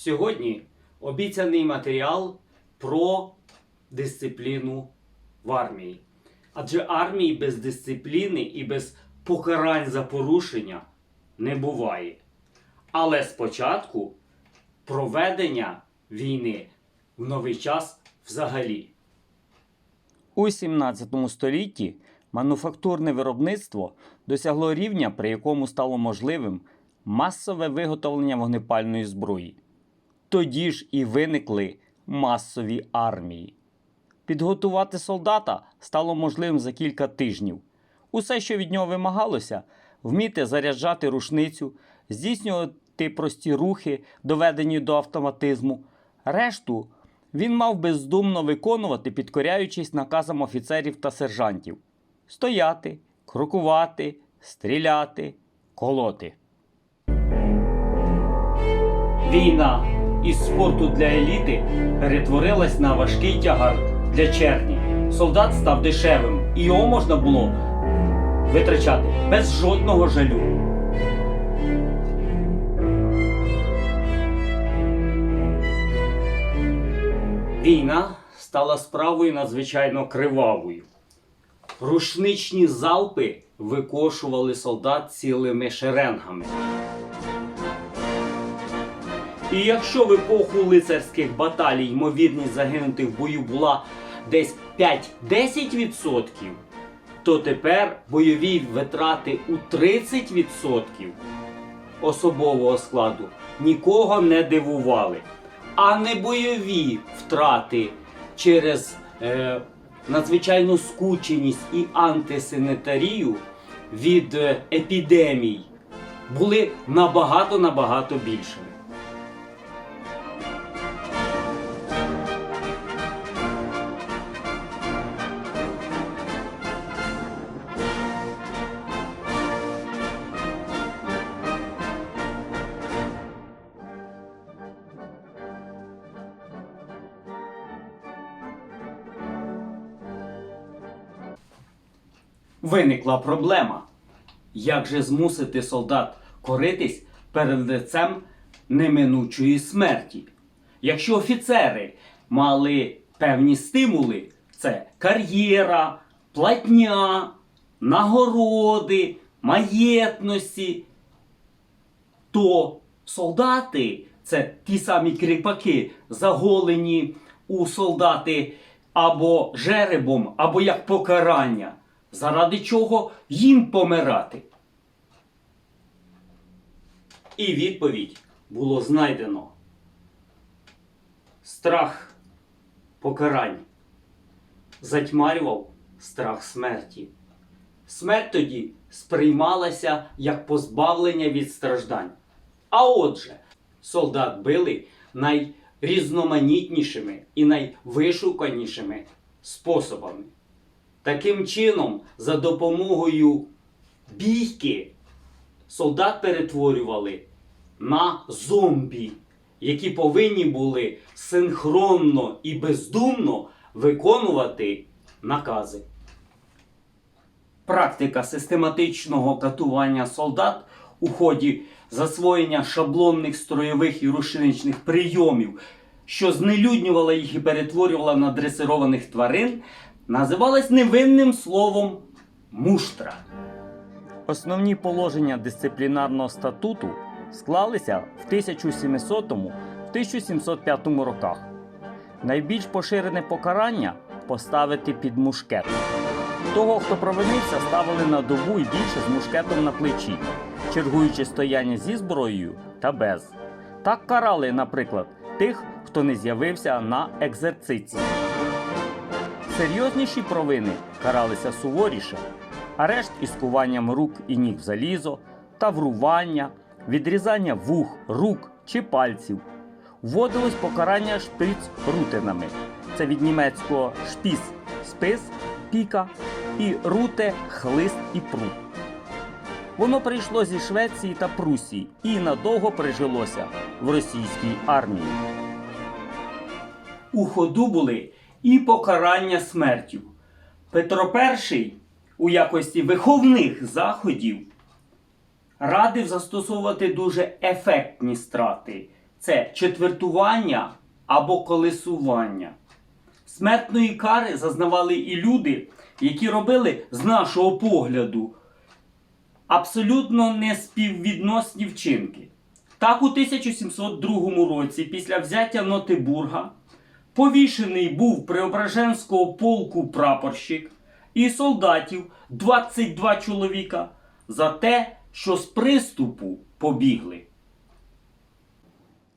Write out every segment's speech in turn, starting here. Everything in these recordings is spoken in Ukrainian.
Сьогодні обіцяний матеріал про дисципліну в армії. Адже армії без дисципліни і без покарань за порушення не буває. Але спочатку проведення війни в новий час взагалі. У 17 столітті мануфактурне виробництво досягло рівня, при якому стало можливим масове виготовлення вогнепальної зброї. Тоді ж і виникли масові армії. Підготувати солдата стало можливим за кілька тижнів. Усе, що від нього вимагалося, вміти заряджати рушницю, здійснювати прості рухи, доведені до автоматизму. Решту він мав бездумно виконувати, підкоряючись наказам офіцерів та сержантів: стояти, крокувати, стріляти, колоти. Війна із спорту для еліти перетворилась на важкий тягар для черні. Солдат став дешевим, і його можна було витрачати без жодного жалю. Війна стала справою надзвичайно кривавою. Рушничні залпи викошували солдат цілими шеренгами. І якщо в епоху лицарських баталій ймовірність загинути в бою була десь 5-10%, то тепер бойові витрати у 30% особового складу нікого не дивували. А не бойові втрати через е, надзвичайну скученість і антисанітарію від е, епідемій були набагато-набагато більшими. Виникла проблема. Як же змусити солдат коритись перед лицем неминучої смерті? Якщо офіцери мали певні стимули, це кар'єра, платня, нагороди, маєтності, то солдати це ті самі кріпаки, заголені у солдати або жеребом, або як покарання. Заради чого їм помирати? І відповідь було знайдено. Страх покарань затьмарював страх смерті. Смерть тоді сприймалася як позбавлення від страждань. А отже, солдат били найрізноманітнішими і найвишуканішими способами. Таким чином, за допомогою бійки солдат перетворювали на зомбі, які повинні були синхронно і бездумно виконувати накази. Практика систематичного катування солдат у ході засвоєння шаблонних строєвих і рушничних прийомів, що знелюднювала їх і перетворювала на дресированих тварин, називалась невинним словом муштра. Основні положення дисциплінарного статуту склалися в 1700-1705 роках. Найбільш поширене покарання поставити під мушкет. Того, хто провинився, ставили на добу і більше з мушкетом на плечі, чергуючи стояння зі зброєю та без. Так карали, наприклад, тих, хто не з'явився на екзерциці. Серйозніші провини каралися суворіше, арешт із куванням рук і ніг в залізо, таврування, відрізання вух, рук чи пальців. Вводилось покарання шприц рутинами. Це від німецького шпіс спис, піка і руте хлист і прут. Воно прийшло зі Швеції та Прусії і надовго прижилося в російській армії. У ходу були і покарання смертю. Петро І у якості виховних заходів радив застосовувати дуже ефектні страти. Це четвертування або колесування. Смертної кари зазнавали і люди, які робили з нашого погляду абсолютно неспіввідносні вчинки. Так, у 1702 році, після взяття Нотебурга, повішений був Преображенського полку прапорщик і солдатів 22 чоловіка за те, що з приступу побігли.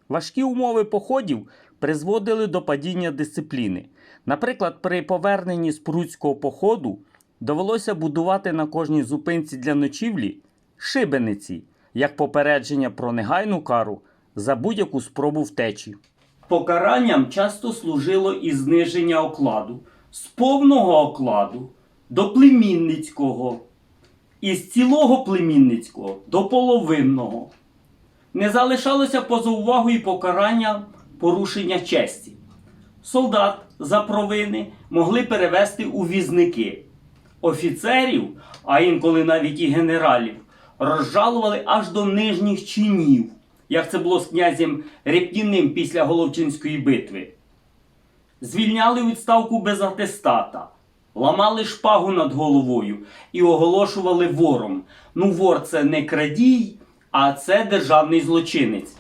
Важкі умови походів призводили до падіння дисципліни. Наприклад, при поверненні з Пруцького походу довелося будувати на кожній зупинці для ночівлі шибениці, як попередження про негайну кару за будь-яку спробу втечі. Покаранням часто служило і зниження окладу з повного окладу до племінницького, і з цілого племінницького до половинного. Не залишалося поза увагою покарання порушення честі. Солдат за провини могли перевести у візники. Офіцерів, а інколи навіть і генералів, розжалували аж до нижніх чинів, як це було з князем Репніним після Головчинської битви. Звільняли відставку без атестата, ламали шпагу над головою і оголошували вором. Ну, вор це не крадій, а це державний злочинець.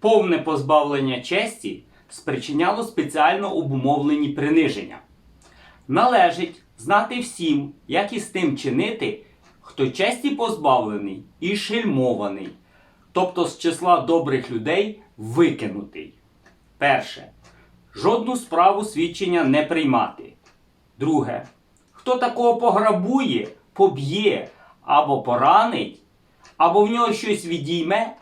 Повне позбавлення честі спричиняло спеціально обумовлені приниження. Належить знати всім, як із тим чинити, хто честі позбавлений і шельмований, тобто з числа добрих людей викинутий. Перше. Жодну справу свідчення не приймати. Друге. Хто такого пограбує, поб'є або поранить, або в нього щось відійме,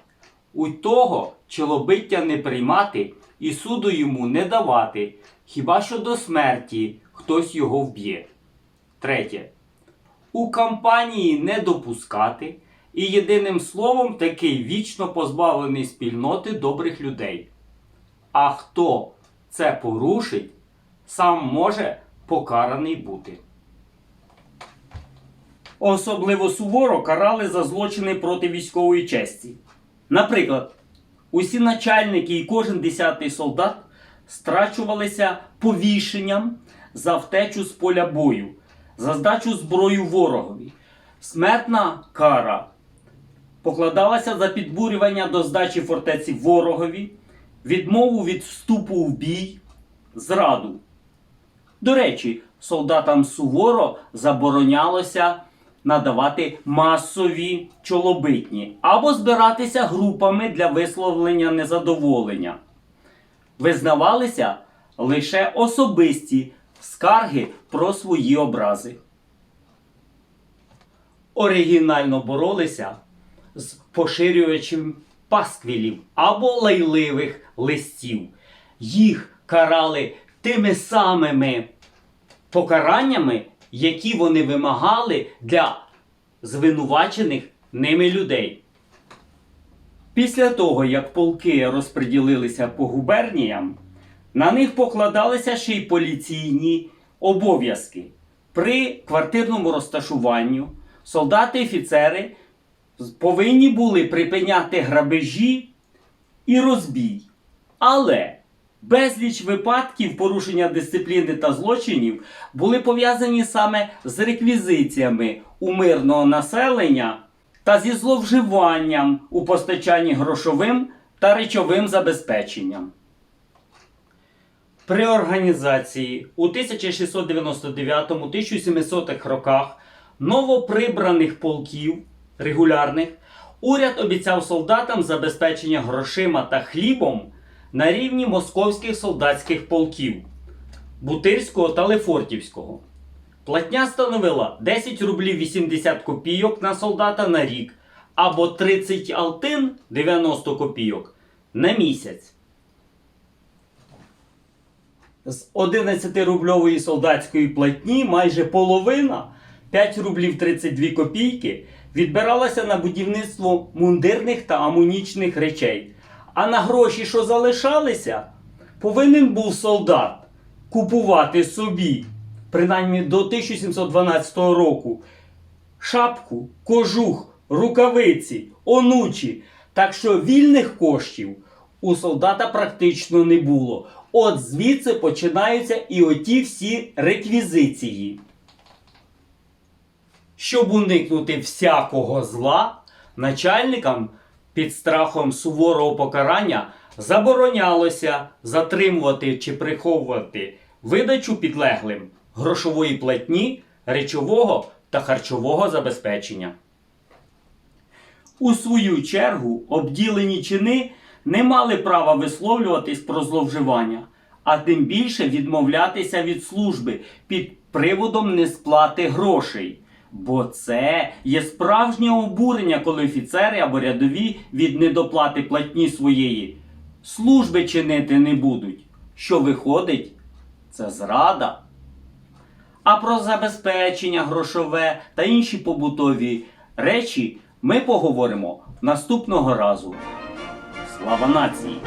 у того чолобиття не приймати і суду йому не давати, хіба що до смерті хтось його вб'є. Третє. У кампанії не допускати і єдиним словом такий вічно позбавлений спільноти добрих людей. А хто це порушить, сам може покараний бути. Особливо суворо карали за злочини проти військової честі. Наприклад, усі начальники і кожен десятий солдат страчувалися повішенням за втечу з поля бою, за здачу зброю ворогові. Смертна кара покладалася за підбурювання до здачі фортеці ворогові, відмову від вступу в бій, зраду. До речі, солдатам суворо заборонялося надавати масові чолобитні або збиратися групами для висловлення незадоволення. Визнавалися лише особисті скарги про свої образи. Оригінально боролися з поширювачем пасквілів або лайливих листів. Їх карали тими самими покараннями, які вони вимагали для звинувачених ними людей. Після того, як полки розподілилися по губерніям, на них покладалися ще й поліційні обов'язки. При квартирному розташуванню солдати і офіцери повинні були припиняти грабежі і розбій. Але безліч випадків порушення дисципліни та злочинів були пов'язані саме з реквізиціями у мирного населення та зі зловживанням у постачанні грошовим та речовим забезпеченням. При організації у 1699-1700 роках новоприбраних полків регулярних уряд обіцяв солдатам забезпечення грошима та хлібом на рівні московських солдатських полків Бутирського та Лефортівського. Платня становила 10 рублів 80 копійок на солдата на рік або 30 алтин 90 копійок на місяць. З 11-рубльової солдатської платні майже половина 5 рублів 32 копійки відбиралася на будівництво мундирних та амунічних речей. А на гроші, що залишалися, повинен був солдат купувати собі, принаймні до 1712 року, шапку, кожух, рукавиці, онучі. Так що вільних коштів у солдата практично не було. От звідси починаються і оті всі реквізиції. Щоб уникнути всякого зла, начальникам під страхом суворого покарання заборонялося затримувати чи приховувати видачу підлеглим грошової платні, речового та харчового забезпечення. У свою чергу обділені чини не мали права висловлюватись про зловживання, а тим більше відмовлятися від служби під приводом несплати грошей. Бо це є справжнє обурення, коли офіцери або рядові від недоплати платні своєї служби чинити не будуть. Що виходить, це зрада. А про забезпечення грошове та інші побутові речі ми поговоримо наступного разу. Слава нації!